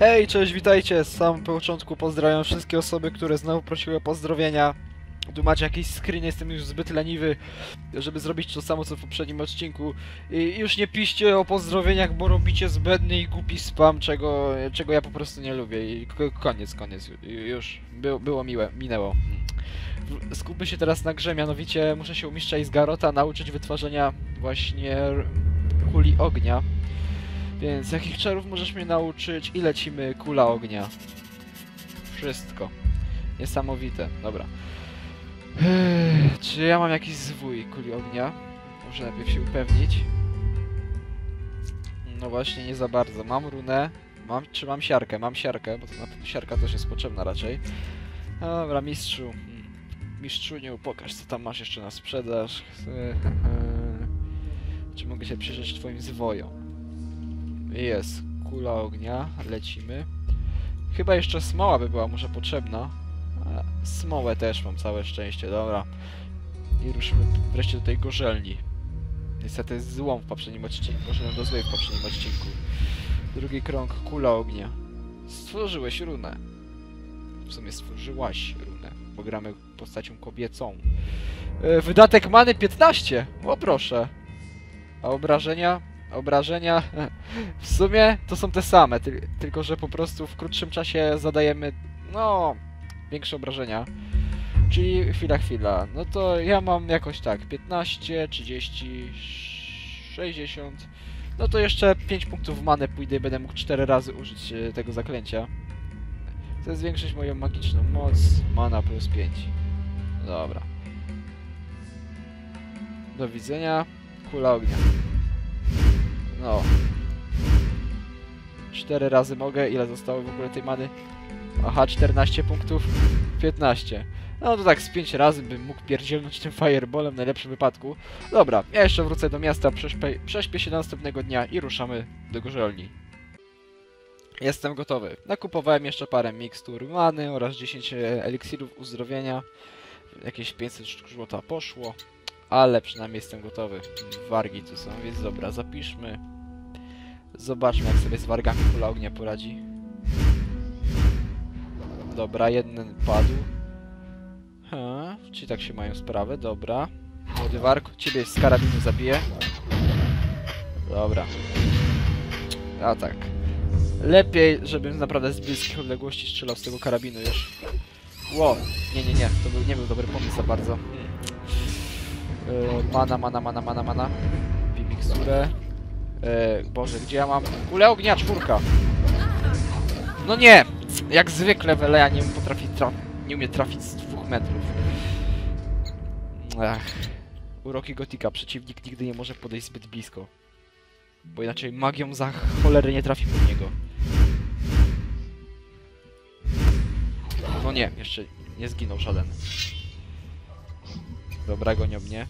Hej, cześć, witajcie. Z samego początku pozdrawiam wszystkie osoby, które znowu prosiły o pozdrowienia. Tu macie jakiś screen, jestem już zbyt leniwy, żeby zrobić to samo co w poprzednim odcinku. I już nie piszcie o pozdrowieniach, bo robicie zbędny i głupi spam, czego, czego ja po prostu nie lubię. I ko- koniec, koniec. Ju- Już. Było, było miłe, minęło. Skupmy się teraz na grze, mianowicie muszę się u mistrza Izgarota nauczyć wytwarzania właśnie kuli ognia. Więc jakich czarów możesz mnie nauczyć? I lecimy kula ognia. Wszystko. Niesamowite. Dobra. Czy ja mam jakiś zwój kuli ognia? Muszę najpierw się upewnić. No właśnie, nie za bardzo. Mam runę. Mam, czy mam siarkę? Mam siarkę, bo to na pewno siarka też jest potrzebna raczej. Dobra, mistrzu. Hmm. Mistrzuniu, pokaż co tam masz jeszcze na sprzedaż. Czy mogę się przyjrzeć twoim zwojom? Jest. Kula ognia. Lecimy. Chyba jeszcze smoła by była może potrzebna. A, Smołę też mam, całe szczęście, dobra. I ruszymy wreszcie do tej gorzelni. Niestety jest złą w poprzednim odcinku. Poszedłem do złej w poprzednim odcinku. Drugi krąg, kula ognia. Stworzyłeś runę. W sumie stworzyłaś runę, bo gramy postacią kobiecą. E, wydatek many 15! O proszę. A obrażenia? Obrażenia? W sumie to są te same, ty tylko że po prostu w krótszym czasie zadajemy, no, większe obrażenia. Czyli chwila, chwila. No to ja mam jakoś tak, 15, 30, 60. No to jeszcze 5 punktów many pójdę i będę mógł 4 razy użyć e, tego zaklęcia. Chcę zwiększyć moją magiczną moc. Mana plus 5. Dobra. Do widzenia. Kula ognia. No. Cztery razy mogę. Ile zostało w ogóle tej many? Aha, 14 punktów. 15. No to tak z 5 razy bym mógł pierdzielnąć tym fireballem w najlepszym wypadku. Dobra, ja jeszcze wrócę do miasta, prześpię, prześpię się następnego dnia i ruszamy do gorzelni. Jestem gotowy. Nakupowałem jeszcze parę mikstur many oraz 10 eliksirów uzdrowienia. Jakieś 500 sztuk złota poszło. Ale przynajmniej jestem gotowy. Wargi tu są, więc dobra, zapiszmy. Zobaczmy jak sobie z wargami kula ognia poradzi. Dobra, jeden padł. Ha, czy tak się mają sprawę? Dobra. Młody warg, ciebie z karabinu zabiję. Dobra. A tak. Lepiej, żebym naprawdę z bliskiej odległości strzelał z tego karabinu już. Ło, nie, nie, nie, to był, nie był dobry pomysł za bardzo. Yy, mana, mana, mana, mana, mana. Yy, Boże, gdzie ja mam? Kule ognia, czwórka. No nie! Jak zwykle Weleja nie potrafi traf... nie umie trafić z dwóch metrów. Ach. Uroki Gotika. Przeciwnik nigdy nie może podejść zbyt blisko. Bo inaczej magią za cholerę nie trafi w niego. No nie, jeszcze nie zginął żaden. Dobra, gonią mnie.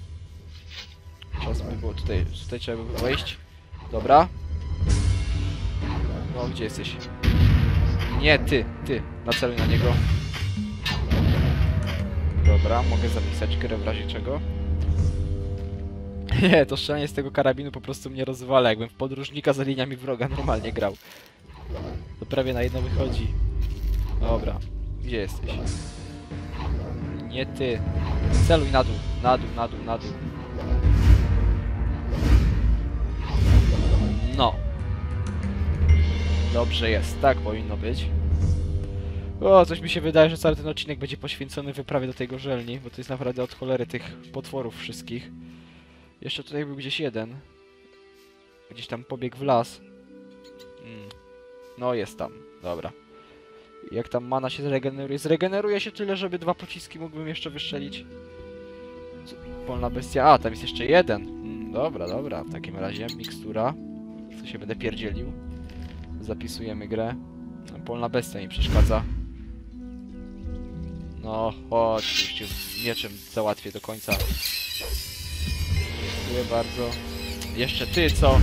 Czas by było tutaj, tutaj trzeba by wejść. Dobra. No, gdzie jesteś? Nie, ty, ty. Naceluj na niego. Dobra, mogę zapisać grę w razie czego. Nie, to strzelanie z tego karabinu po prostu mnie rozwala, jakbym w podróżnika za liniami wroga normalnie grał. To prawie na jedno wychodzi. Dobra, gdzie jesteś? Nie ty. Celuj na dół, na dół, na dół, na dół. No. Dobrze jest, tak powinno być. O, coś mi się wydaje, że cały ten odcinek będzie poświęcony wyprawie do tej gorzelni, bo to jest naprawdę od cholery tych potworów wszystkich. Jeszcze tutaj był gdzieś jeden. Gdzieś tam pobiegł w las. Mm. No, jest tam. Dobra. Jak tam mana się zregeneruje? Zregeneruje się tyle, żeby dwa pociski mógłbym jeszcze wystrzelić. Co? Polna bestia. A, tam jest jeszcze jeden. Mm, dobra, dobra. W takim razie mikstura. Co się będę pierdzielił. Zapisujemy grę. Polna bestia mi przeszkadza. No, chodź, już cię mieczem załatwię do końca. Dziękuję bardzo. Jeszcze ty, co?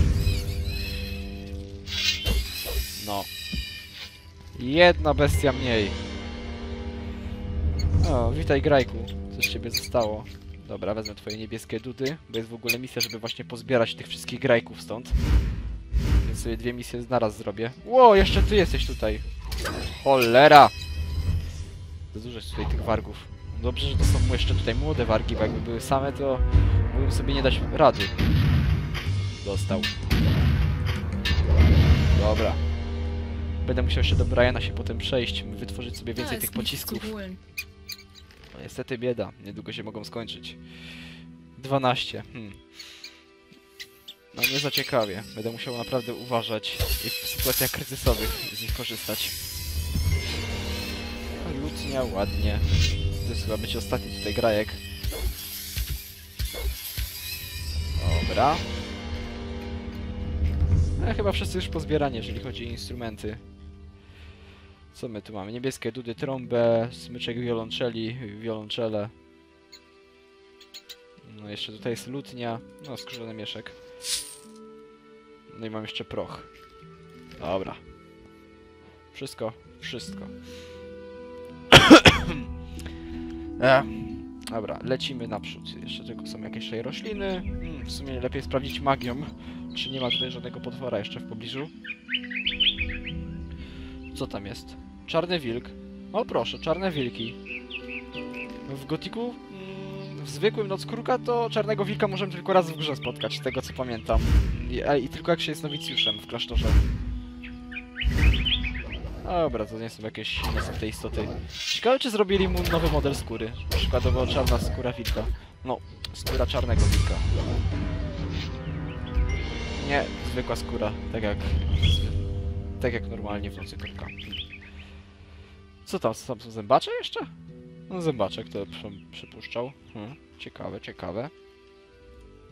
No. Jedna bestia mniej. O, witaj Grajku. Co z ciebie zostało? Dobra, wezmę twoje niebieskie dudy, bo jest w ogóle misja, żeby właśnie pozbierać tych wszystkich Grajków stąd. Więc sobie dwie misje naraz zrobię. Ło, jeszcze ty jesteś tutaj. Cholera! Dużo jest tutaj tych wargów. Dobrze, że to są jeszcze tutaj młode wargi, bo jakby były same, to mógłbym sobie nie dać rady. Dostał. Dobra. Będę musiał jeszcze do Briana się potem przejść, wytworzyć sobie więcej tych pocisków. No niestety bieda, niedługo się mogą skończyć. 12. Hmm. No nie za ciekawie. Będę musiał naprawdę uważać i w sytuacjach kryzysowych z nich korzystać. Lutnia, ładnie. To jest chyba być ostatni tutaj grajek. Dobra. No, chyba wszyscy już pozbierani, jeżeli chodzi o instrumenty. Co my tu mamy? Niebieskie dudy, trąbę, smyczek wiolonczeli, wiolonczele. No jeszcze tutaj jest lutnia, no skórzany mieszek. No i mam jeszcze proch. Dobra. Wszystko, wszystko. e, dobra, lecimy naprzód. Jeszcze tylko są jakieś tutaj rośliny. Hmm, w sumie lepiej sprawdzić magią, czy nie ma tutaj żadnego potwora jeszcze w pobliżu. Co tam jest? Czarny wilk. O proszę, czarne wilki. W gotiku, w zwykłym Nockurka to czarnego wilka możemy tylko raz w grze spotkać, z tego co pamiętam. I, i tylko jak się jest nowicjuszem w klasztorze. Dobra, to nie są jakieś następne istoty. Ciekawe, czy zrobili mu nowy model skóry. Przykładowo czarna skóra wilka. No, skóra czarnego wilka. Nie, zwykła skóra, tak jak... Tak jak normalnie w nocy kurka. Co tam, co tam są zębacze jeszcze? No zębacze, kto przy, przypuszczał. Hmm, ciekawe, ciekawe.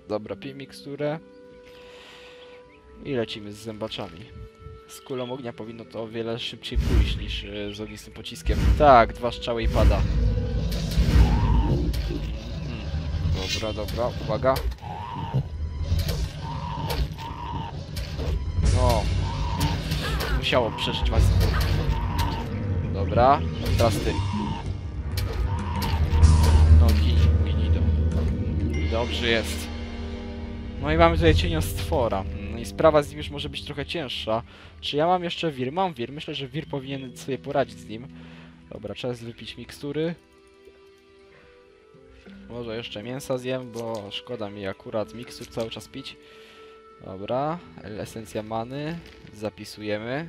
Dobra, pij miksturę. I lecimy z zębaczami. Z kulą ognia powinno to o wiele szybciej pójść niż e, z ognistym pociskiem. Tak, dwa strzały i pada. Hmm. Dobra, dobra, uwaga. No. Musiało przeżyć was. Dobra, teraz ty. Dobrze jest. No i mamy tutaj cieniostwora. No i sprawa z nim już może być trochę cięższa. Czy ja mam jeszcze wir? Mam wir. Myślę, że wir powinien sobie poradzić z nim. Dobra, czas wypić mikstury. Może jeszcze mięsa zjem, bo szkoda mi akurat mikstur cały czas pić. Dobra, esencja many. Zapisujemy.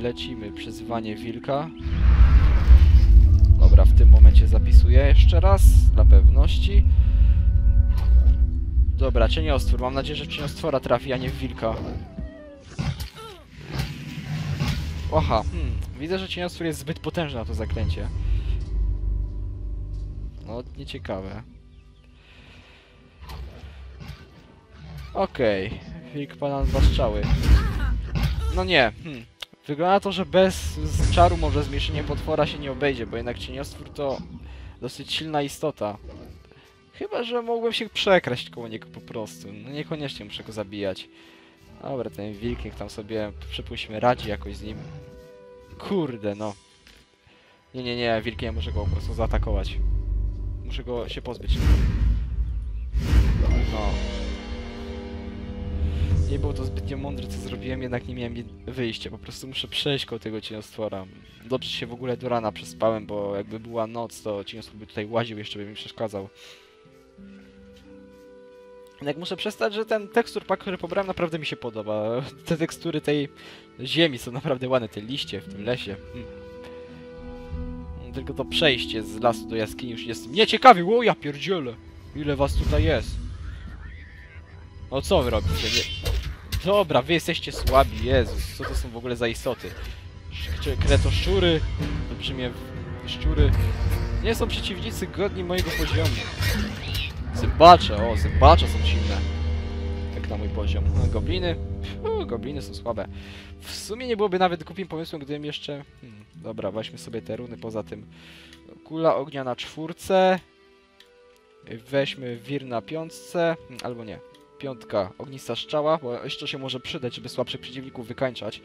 Lecimy przyzywanie wilka. Dobra, w tym momencie zapisuję jeszcze raz, dla pewności. Dobra, cieniostwór. Mam nadzieję, że w cieniostwora trafi, a nie w wilka. Oha, hmm. Widzę, że cieniostwór jest zbyt potężny na to zaklęcie. No, nieciekawe. Okej, wilk pana dwa. No nie, hmm. Wygląda na to, że bez czaru może zmniejszenie potwora się nie obejdzie, bo jednak cieniostwór to dosyć silna istota. Chyba, że mogłem się przekraść koło niego po prostu. No niekoniecznie muszę go zabijać. Dobra, ten wilk tam sobie, przypuśćmy, radzi jakoś z nim. Kurde, no. Nie, nie, nie, wilkiem ja muszę go po prostu zaatakować. Muszę go się pozbyć. No. Nie było to zbytnio mądre, co zrobiłem, jednak nie miałem wyjścia. Po prostu muszę przejść koło tego cieniostwora. Dobrze się w ogóle do rana przespałem, bo jakby była noc, to cieniostwór by tutaj łaził, jeszcze by mi przeszkadzał. Jak muszę przestać, że ten tekstur pack, który pobrałem, naprawdę mi się podoba. Te tekstury tej ziemi są naprawdę ładne, te liście w tym lesie. Hmm. Tylko to przejście z lasu do jaskini już jest mnie ciekawi. O ja pierdzielę! Ile was tutaj jest? No co wy robicie? Dobra, wy jesteście słabi, Jezus, co to są w ogóle za istoty? Sz- Kretoszczury, olbrzymie szczury. Nie są przeciwnicy godni mojego poziomu. Zębacze, o, zębacze są silne. Jak na mój poziom. No, gobliny, Fu, gobliny są słabe. W sumie nie byłoby nawet głupim pomysłem, gdybym jeszcze... Hmm, dobra, weźmy sobie te runy, poza tym... Kula ognia na czwórce. Weźmy wir na piątce, hmm, albo nie. Piątka, ognista strzała, bo jeszcze się może przydać, żeby słabszych przeciwników wykańczać.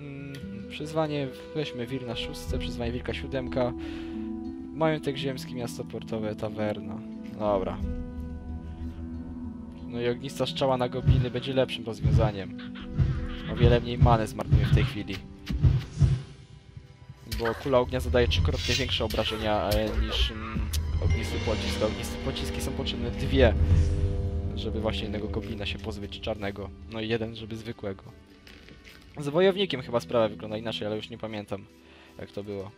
Mm, przyzwanie, weźmy wir na szóstce, przyzwanie wilka siódemka. Majątek ziemski, miasto portowe, tawerna. Dobra. No i ognista strzała na gobliny będzie lepszym rozwiązaniem. O wiele mniej many zmarnuję w tej chwili. Bo kula ognia zadaje trzykrotnie większe obrażenia e, niż mm, ognisty pocisk. A Ognisty pociski są potrzebne dwie, żeby właśnie jednego goblina się pozbyć czarnego. No i jeden, żeby zwykłego. Z wojownikiem chyba sprawa wygląda inaczej, ale już nie pamiętam jak to było.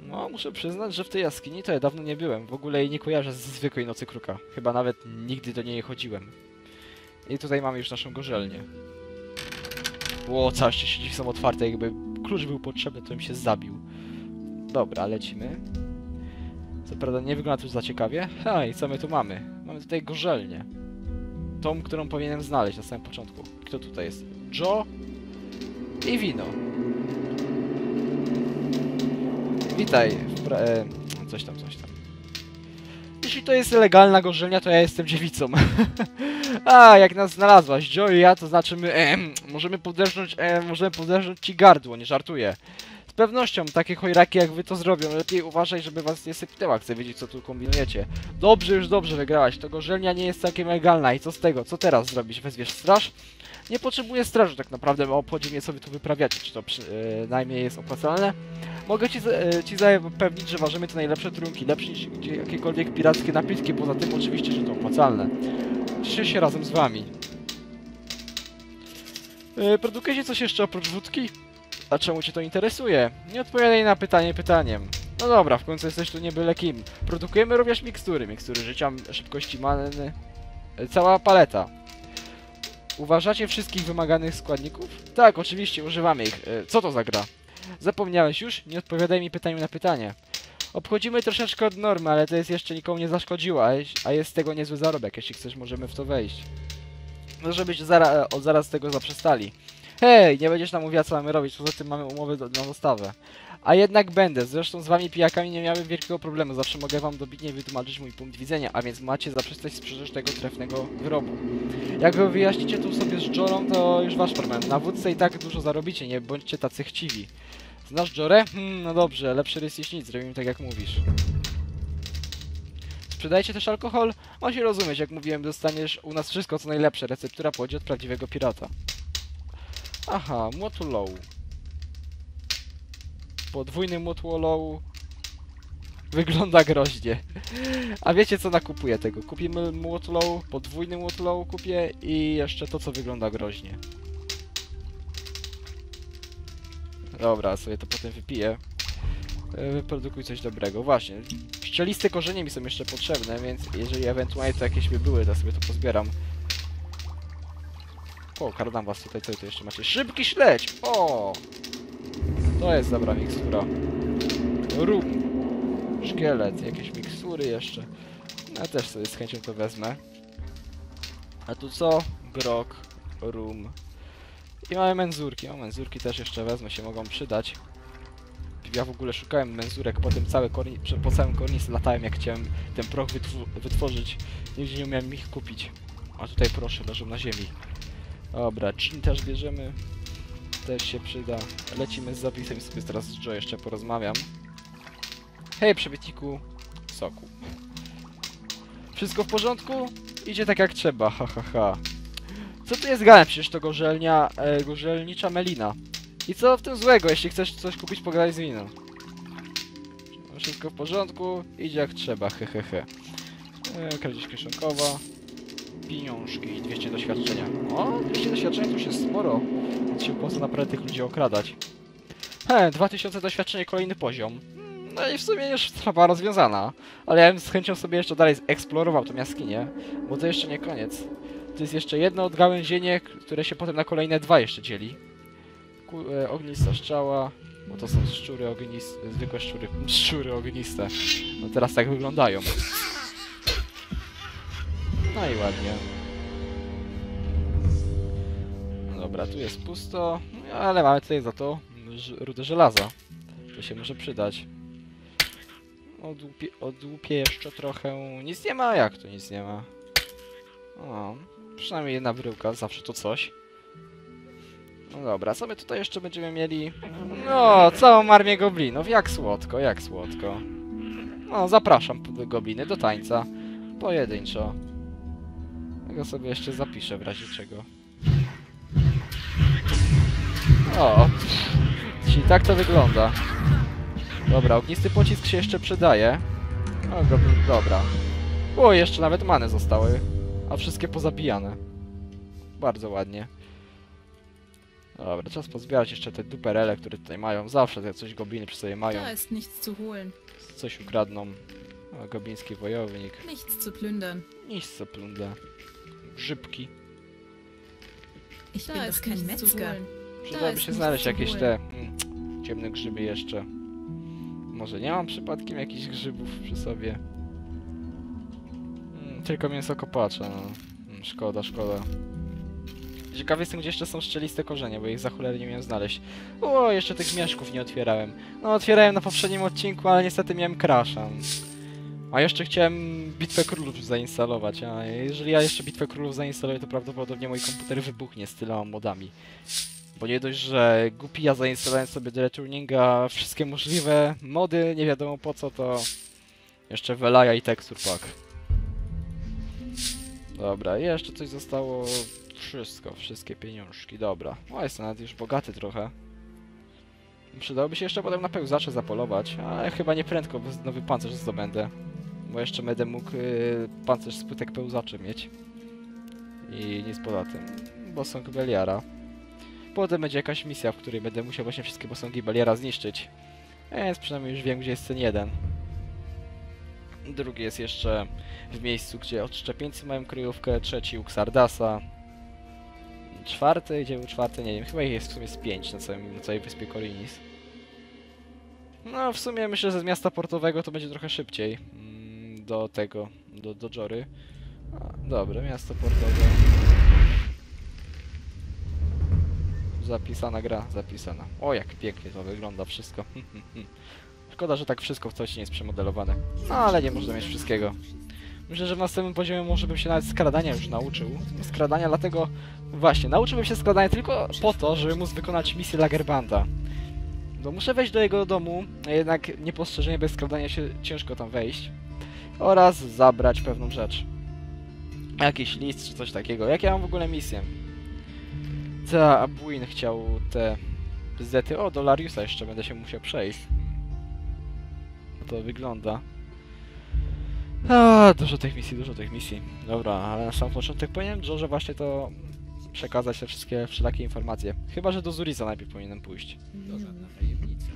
No, muszę przyznać, że w tej jaskini to ja dawno nie byłem. W ogóle jej nie kojarzę z zwykłej Nocy Kruka. Chyba nawet nigdy do niej nie chodziłem. I tutaj mamy już naszą gorzelnię. Ło, całe drzwi są otwarte, jakby klucz był potrzebny, to bym się zabił. Dobra, lecimy. Co prawda nie wygląda to za ciekawie. Ha, i co my tu mamy? Mamy tutaj gorzelnię. Tą, którą powinienem znaleźć na samym początku. Kto tutaj jest? Joe i wino. Witaj. E, coś tam, coś tam. Jeśli to jest legalna gorzelnia, to ja jestem dziewicą. A, jak nas znalazłaś, Joe i ja, to znaczy my em, możemy poderżnąć, em, możemy poderżnąć ci gardło, nie żartuję. Pewnością takie chojraki jak wy to zrobią. Lepiej uważaj, żeby was nie sypnęła. Chcę wiedzieć, co tu kombinujecie. Dobrze, już dobrze wygrałaś. To gorzelnia nie jest całkiem legalna. I co z tego? Co teraz zrobisz? Wezwiesz straż? Nie potrzebuję straży tak naprawdę, bo obchodzi mnie, co wy tu wyprawiacie. Czy to przynajmniej jest opłacalne? Mogę ci, e, ci zapewnić, że ważymy te najlepsze trunki, lepsze niż jakiekolwiek pirackie napitki, poza tym oczywiście, że to opłacalne. Cieszę się razem z wami. E, produkujecie coś jeszcze oprócz wódki? A czemu cię to interesuje? Nie odpowiadaj na pytanie pytaniem. No dobra, w końcu jesteś tu nie byle kim. Produkujemy również mikstury, mikstury życia, szybkości many, e, cała paleta. Uważacie wszystkich wymaganych składników? Tak, oczywiście, używamy ich. E, Co to za gra? Zapomniałeś już? Nie odpowiadaj mi pytaniem na pytanie. Obchodzimy troszeczkę od normy, ale to jest jeszcze nikomu nie zaszkodziło, a, jest z tego niezły zarobek. Jeśli chcesz, możemy w to wejść. No, żebyście zara od zaraz tego zaprzestali. Hej, nie będziesz nam mówiła, co mamy robić, poza tym mamy umowy do, na dostawę. A jednak będę, zresztą z wami pijakami nie miałem wielkiego problemu, zawsze mogę wam dobitnie wytłumaczyć mój punkt widzenia, a więc macie zaprzestać sprzedaż tego trefnego wyrobu. Jak wy wyjaśnicie tu sobie z Jorą, to już wasz problem. Na wódce i tak dużo zarobicie, nie bądźcie tacy chciwi. Znasz Jorę? Hmm, no dobrze, lepszy rys niż nic, zrobimy tak jak mówisz. Sprzedajcie też alkohol? Ma się rozumieć, jak mówiłem, dostaniesz u nas wszystko co najlepsze, receptura pochodzi od prawdziwego pirata. Aha, Motolow. Podwójny Motolow wygląda groźnie. A wiecie co nakupuję tego? Kupimy Motolow, podwójny Motolow kupię i jeszcze to co wygląda groźnie. Dobra, sobie to potem wypiję. E, Wyprodukuj coś dobrego. Właśnie, pszczeliste korzenie mi są jeszcze potrzebne, więc jeżeli ewentualnie to jakieś by były, to sobie to pozbieram. O, kardam was tutaj, co tu jeszcze macie? Szybki śledź! O! To jest dobra mikstura. Rum. Szkielet, jakieś mikstury jeszcze. Ja też sobie z chęcią to wezmę. A tu co? Grok, rum. I mamy menzurki. O, menzurki też jeszcze wezmę, się mogą przydać. Ja w ogóle szukałem menzurek, potem cały korni, po całym kornisie latałem, jak chciałem ten proch wytw wytworzyć. Nigdzie nie umiałem ich kupić. A tutaj proszę, leżą na ziemi. Dobra, chin też bierzemy. Też się przyda. Lecimy z zapisem i sobie teraz z Joe jeszcze porozmawiam. Hej, przebytniku soku. Wszystko w porządku? Idzie tak jak trzeba, ha ha ha. Co tu jest grane? Przecież to gorzelnia, e, gorzelnicza melina. I co w tym złego, jeśli chcesz coś kupić, pogadaj z winą. Wszystko w porządku, idzie jak trzeba, hehehe. E, kradzież kieszonkowa. Pieniążki, 200 doświadczenia. O, 200 doświadczenia to już jest sporo. Więc się opłaca naprawdę tych ludzi okradać. He, 2000 doświadczenia, kolejny poziom. Mm, No i w sumie już sprawa rozwiązana. Ale ja bym z chęcią sobie jeszcze dalej eksplorował tą jaskinię, bo to jeszcze nie koniec. To jest jeszcze jedno odgałęzienie, które się potem na kolejne dwa jeszcze dzieli. Ku, e, ognista strzała, bo to są szczury ogniste, zwykłe szczury, szczury ogniste. No teraz tak wyglądają. No i ładnie. Dobra, tu jest pusto, no, ale mamy tutaj za to rudę żelaza. To się może przydać. Odłupie, odłupię jeszcze trochę. Nic nie ma? Jak to nic nie ma? O, przynajmniej jedna bryłka, zawsze to coś. No dobra, co my tutaj jeszcze będziemy mieli? No, całą armię goblinów, jak słodko, jak słodko. No, zapraszam gobliny do tańca. Pojedynczo. Tego sobie jeszcze zapiszę w razie czego. O! Czyli tak to wygląda. Dobra, ognisty pocisk się jeszcze przydaje. O, go, dobra. O, jeszcze nawet many zostały. A wszystkie pozabijane. Bardzo ładnie. Dobra, czas pozbierać jeszcze te duperele, które tutaj mają. Zawsze te coś gobliny przy sobie mają. Da nichts zu holen, Coś ukradną. O, gobliński wojownik. nichts zu plündern. Nic co plunda. Grzybki. Ich bin Da doch kein Metzger. Przydałoby się znaleźć jakieś te mm, ciemne grzyby jeszcze. Może nie mam przypadkiem jakichś grzybów przy sobie. Mm, tylko mięso kopacza, no. Mm, szkoda, szkoda. Ciekawy jestem, gdzie jeszcze są szczeliste korzenie, bo ich za cholerę nie miałem znaleźć. O, jeszcze tych mieszków nie otwierałem. No, otwierałem na poprzednim odcinku, ale niestety miałem crasha. A jeszcze chciałem Bitwę Królów zainstalować, a jeżeli ja jeszcze Bitwę Królów zainstaluję, to prawdopodobnie mój komputer wybuchnie z tyloma modami. Bo nie dość, że głupi ja zainstalowałem sobie do retuninga wszystkie możliwe mody, nie wiadomo po co, to jeszcze Velaja i Texture Pack. Dobra, jeszcze coś zostało. Wszystko, wszystkie pieniążki, dobra. O, jestem nawet już bogaty trochę. Przydałoby się jeszcze potem na pełzacze zapolować, ale chyba nie prędko, bo nowy pancerz zdobędę. Bo jeszcze będę mógł y, pancerz z płytek pełzaczy mieć. I nic poza tym. Bosąg Beliara. Potem będzie jakaś misja, w której będę musiał właśnie wszystkie posągi Beliara zniszczyć. Więc przynajmniej już wiem, gdzie jest ten jeden. Drugi jest jeszcze w miejscu, gdzie odszczepieńcy mają kryjówkę. Trzeci u Xardasa. Czwarty, gdzie był czwarty? Nie wiem, chyba ich jest w sumie z pięć na, całym, na całej wyspie Korinis. No, w sumie myślę, że z miasta portowego to będzie trochę szybciej. Do tego, do, do Jory. A, miasto portowe. Zapisana gra, zapisana. O, jak pięknie to wygląda wszystko. Szkoda, że tak wszystko w całości nie jest przemodelowane. No, ale nie można mieć wszystkiego. Myślę, że w następnym poziomie może bym się nawet skradania już nauczył. Skradania dlatego... Właśnie, nauczyłbym się skradania tylko po to, żeby móc wykonać misję Lagerbanda. Bo muszę wejść do jego domu, jednak niepostrzeżenie bez skradania się ciężko tam wejść. Oraz zabrać pewną rzecz. Jakiś list czy coś takiego. Jak ja mam w ogóle misję? Ta, a Buin chciał te zety. O, do Lariusa jeszcze będę się musiał przejść. To wygląda. A, dużo tych misji, dużo tych misji. Dobra, ale na sam początek powinienem Joe właśnie to przekazać te wszystkie wszelakie informacje. Chyba, że do Zuriza najpierw powinienem pójść. To żadna tajemnica.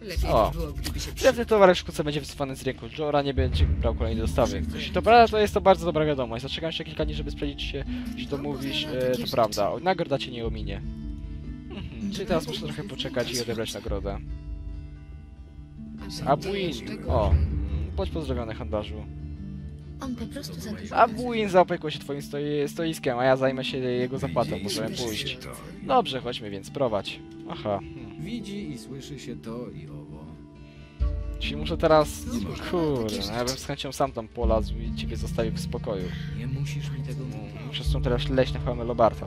Lepiej O. by było, gdyby się towarzysz wkrótce będzie wycofany z rynku. Jora nie będzie brał kolejnej dostawy. Jeśli to prawda, to jest to bardzo dobra wiadomość. Zaczekam jeszcze kilka dni, żeby sprawdzić, się, jeśli to mówisz, e, to prawda. O, Nagroda cię nie ominie. Mhm, czyli teraz muszę trochę poczekać i odebrać nagrodę. Abuin, o, mm, bądź pozdrowiony handlarzu. On po prostu za dużo Abuin zaopiekuje się twoim stoi stoiskiem, a ja zajmę się jego zapłatą. Możemy pójść. Dobrze, chodźmy więc, prowadź. Aha, hmm. Widzi i słyszy się to i owo. Czyli muszę teraz... Kurde, no ja bym z chęcią sam tam polazł i ciebie zostawił w spokoju. Nie musisz mi tego mówić. Muszę stąd teraz leźć na farmę Lobarta.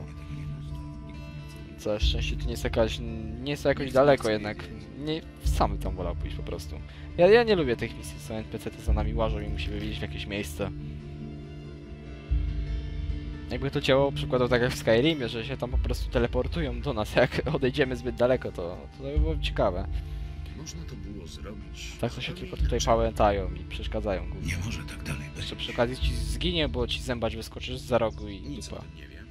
Całe szczęście tu nie jest jakaś... nie jest to jakoś daleko jednak. Nie, sam tam wolał pójść po prostu. Ja, ja nie lubię tych misji, co NPC-ty za nami łażą i musimy wiedzieć w jakieś miejsce. Jakby to działało przykładowo tak jak w Skyrimie, że się tam po prostu teleportują do nas, jak odejdziemy zbyt daleko, to, to by było ciekawe. Można to było zrobić. Tak to się tylko tutaj pałętają i przeszkadzają głównie. Nie może tak dalej być. Jeszcze przy okazji ci zginie, bo ci zębacz wyskoczysz za rogu i Nic dupa. nie wiem.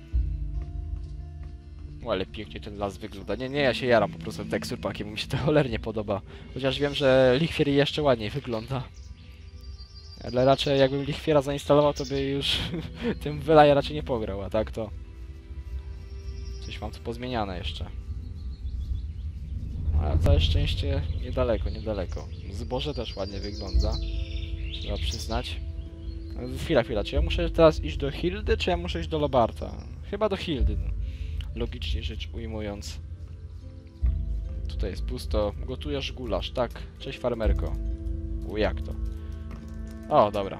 O, ale pięknie ten las wygląda. Nie, nie, ja się jaram po prostu teksturpakiem, mi się to cholernie podoba. Chociaż wiem, że Lichwier jeszcze ładniej wygląda. Ale raczej jakbym Lichwiera zainstalował, to by już tym Wylaja raczej nie pograł, a tak to... Coś mam tu pozmieniane jeszcze. Ale całe szczęście niedaleko, niedaleko. Zboże też ładnie wygląda. Trzeba przyznać. Ale Chwila, chwila, czy ja muszę teraz iść do Hildy, czy ja muszę iść do Lobarta? Chyba do Hildy. no. Logicznie rzecz ujmując. Tutaj jest pusto. Gotujesz gulasz, tak. Cześć farmerko. U, jak to? O, dobra.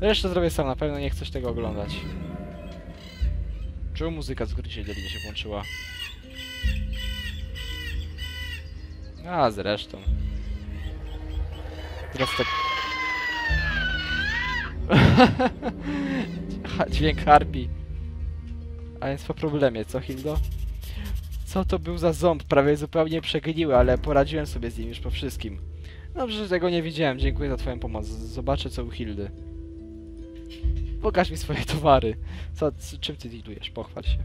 Resztę zrobię sam, na pewno nie chcesz tego oglądać. Czemu muzyka z Gryziej Dolinie się włączyła? A, zresztą. Teraz tak... Dźwięk harpi. A więc po problemie, co Hildo? Co to był za ząb? Prawie zupełnie przegniły, ale poradziłem sobie z nim już po wszystkim. Dobrze, że tego nie widziałem. Dziękuję za twoją pomoc. Zobaczę co u Hildy. Pokaż mi swoje towary. Co, czym ty dealujesz? Pochwal się.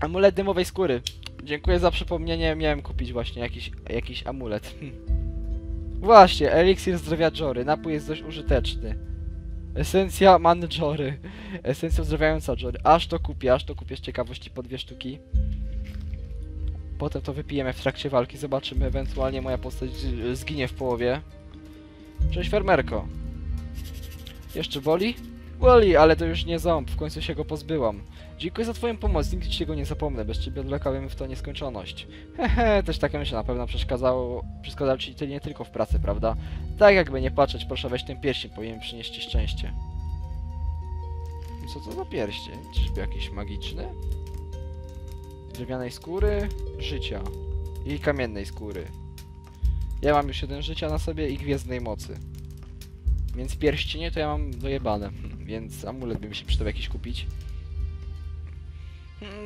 Amulet dymowej skóry. Dziękuję za przypomnienie. Miałem kupić właśnie jakiś, jakiś amulet. Właśnie, eliksir zdrowia Jory. Napój jest dość użyteczny. Esencja man Jory. Esencja uzdrawiająca Jory. Aż to kupię, aż to kupię z ciekawości po dwie sztuki. Potem to wypijemy w trakcie walki. Zobaczymy, ewentualnie moja postać zginie w połowie. Cześć fermerko. Jeszcze boli? Boli, ale to już nie ząb. W końcu się go pozbyłam. Dziękuję za twoją pomoc, nigdy ci tego nie zapomnę. Bez ciebie odlekałem w to nieskończoność. Hehe, też takie myślę, na pewno przeszkadzało, przeszkadzał ci nie tylko w pracy, prawda? Tak jakby nie patrzeć, proszę weź ten pierścień, powinien przynieść ci szczęście. Co to za pierścień? Czyżby jakiś magiczny? Drewnianej skóry, życia i kamiennej skóry. Ja mam już jeden życia na sobie i gwiezdnej mocy. Więc pierścienie to ja mam dojebane, więc amulet by mi się przydał jakiś kupić.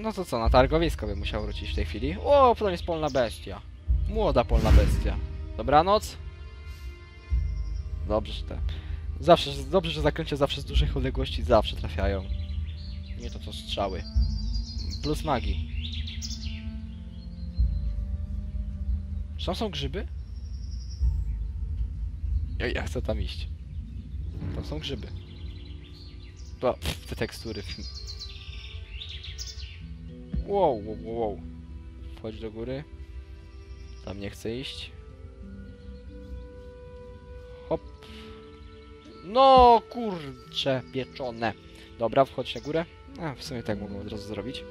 No to co, na targowisko bym musiał wrócić w tej chwili. O, to jest polna bestia. Młoda polna bestia. Dobranoc. Dobrze, że te. Zawsze, że- dobrze, że zaklęcia zawsze z dużych odległości zawsze trafiają. Nie to co strzały. Plus magii. Tam są grzyby? Ja, ja chcę tam iść. Tam są grzyby. O, pff, te tekstury. Wow, wow, wow. Wchodź do góry. Tam nie chcę iść. Hop. No kurcze pieczone. Dobra, wchodź na górę. A, w sumie tak mogę od razu zrobić.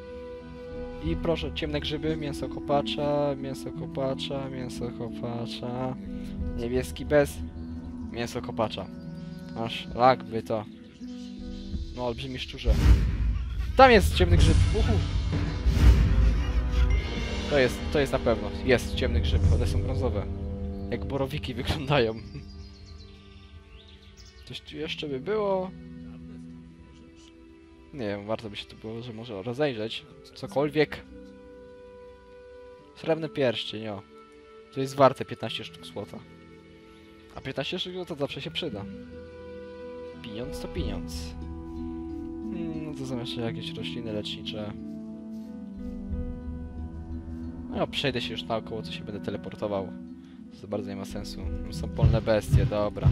I proszę, ciemne grzyby, mięso kopacza, mięso kopacza, mięso kopacza. Niebieski bez, mięso kopacza. Masz lak, by to. No, olbrzymi szczurze. Tam jest ciemny grzyb. Uhu. To jest, to jest na pewno. Jest ciemny grzyb. One są brązowe. Jak borowiki wyglądają. Coś tu jeszcze by było? Nie wiem, warto by się tu było, że może rozejrzeć. Cokolwiek. Srebrny pierścień, o. To jest warte 15 sztuk złota. A 15 sztuk złota zawsze się przyda. Pieniądz to pieniądz. Hmm, no to jeszcze jakieś rośliny lecznicze. No, przejdę się już naokoło, co się będę teleportował. To bardzo nie ma sensu. Są polne bestie, dobra.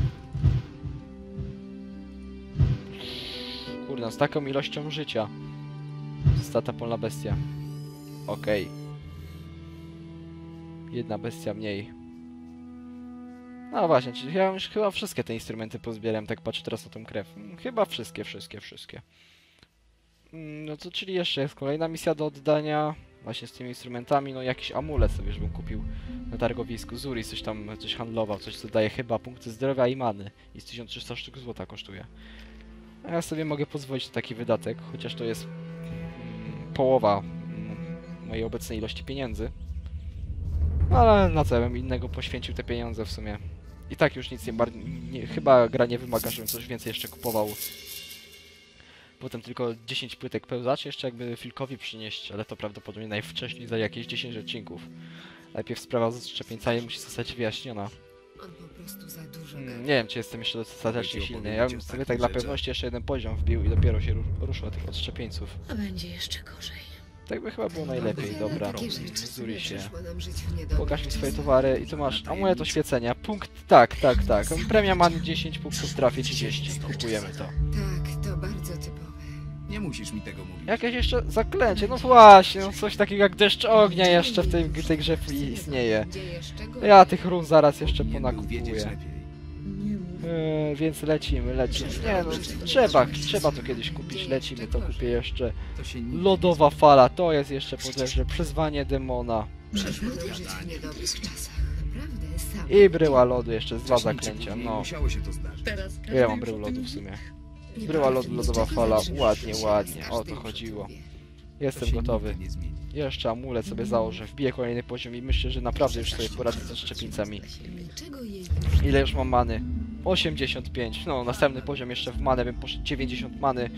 Kurde, no z taką ilością życia. Została ta polna bestia. Okej. Jedna bestia mniej. No właśnie, czyli ja już chyba wszystkie te instrumenty pozbieram, tak patrzę teraz na tą krew. Mm, Chyba wszystkie, wszystkie, wszystkie. Mm, No to czyli jeszcze jest kolejna misja do oddania. Właśnie z tymi instrumentami, no jakiś amulet sobie bym kupił na targowisku. Zuri coś tam, coś handlował, coś co daje chyba punkty zdrowia i many. I z 1300 sztuk złota kosztuje. A ja sobie mogę pozwolić na taki wydatek, chociaż to jest mm, połowa mm, mojej obecnej ilości pieniędzy. No, Ale na co ja bym innego poświęcił te pieniądze w sumie. I tak już nic nie, nie Chyba gra nie wymaga, żebym coś więcej jeszcze kupował. Potem tylko 10 płytek pełzaczy jeszcze jakby Filkowi przynieść, ale to prawdopodobnie najwcześniej za jakieś 10 odcinków. Najpierw sprawa z szczepieńcami musi zostać wyjaśniona. On po prostu za dużo Mm. Nie wiem, czy jestem jeszcze dostatecznie silny. Ja bym sobie takich tak dla pewności jeszcze jeden poziom wbił i dopiero się ru- ruszył tych odszczepieńców. A będzie jeszcze gorzej. Tak by chyba było najlepiej, dobra. Takie rzeczy Zuri się. przyszło nam żyć w niedobrych Pokaż mi swoje czasach. towary i tu masz amulet oświecenia. Punkt, tak, tak, tak. Premia man 10 punktów, trafię 30. Kupujemy to. Musisz mi tego mówić. Jakieś jeszcze zaklęcie, no właśnie, no coś takiego jak deszcz ognia jeszcze w tej, tej grze istnieje. Ja tych run zaraz jeszcze ponakupuję. Eee, więc lecimy, lecimy. Nie no, trzeba, trzeba to kiedyś kupić, lecimy, to kupię jeszcze. Lodowa fala, to jest jeszcze podleże. Przyzwanie demona. I bryła lodu jeszcze z dwa zaklęcia, no. Ile mam brył lodu w sumie? Bryła lodu, lodowa fala, ładnie, ładnie, o to chodziło. Jestem gotowy. Jeszcze amulet sobie założę, wbiję kolejny poziom i myślę, że naprawdę już sobie poradzę ze jej Ile już mam many? 85. No, następny poziom jeszcze w manę bym poszedł 90 many.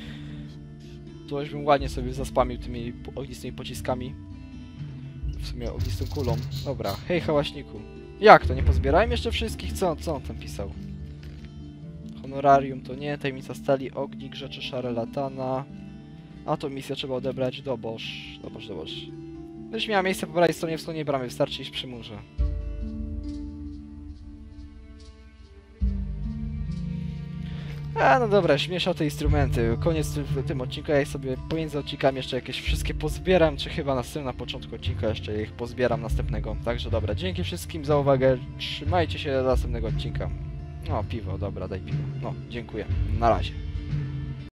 To już bym ładnie sobie zaspamił tymi ognistymi pociskami. W sumie ognistą kulą. Dobra, hej hałaśniku. Jak to, nie pozbierałem jeszcze wszystkich? Co, co on tam pisał? Honorarium to nie, tajemnica stali, ognik, rzeczy szare latana. A to misja trzeba odebrać do Boż. Do Boż, do Boż. Gdybyś miała miejsce po prawej stronie wschodniej bramy, wystarczy iść przy murze. A no dobra, śmiesza te instrumenty. Koniec tym, tym odcinku. Ja sobie pomiędzy odcinkami jeszcze jakieś wszystkie pozbieram, czy chyba następnym na początku odcinka jeszcze ich pozbieram następnego. Także dobra, dzięki wszystkim za uwagę. Trzymajcie się do następnego odcinka. No, piwo, dobra, daj piwo. No, dziękuję. Na razie.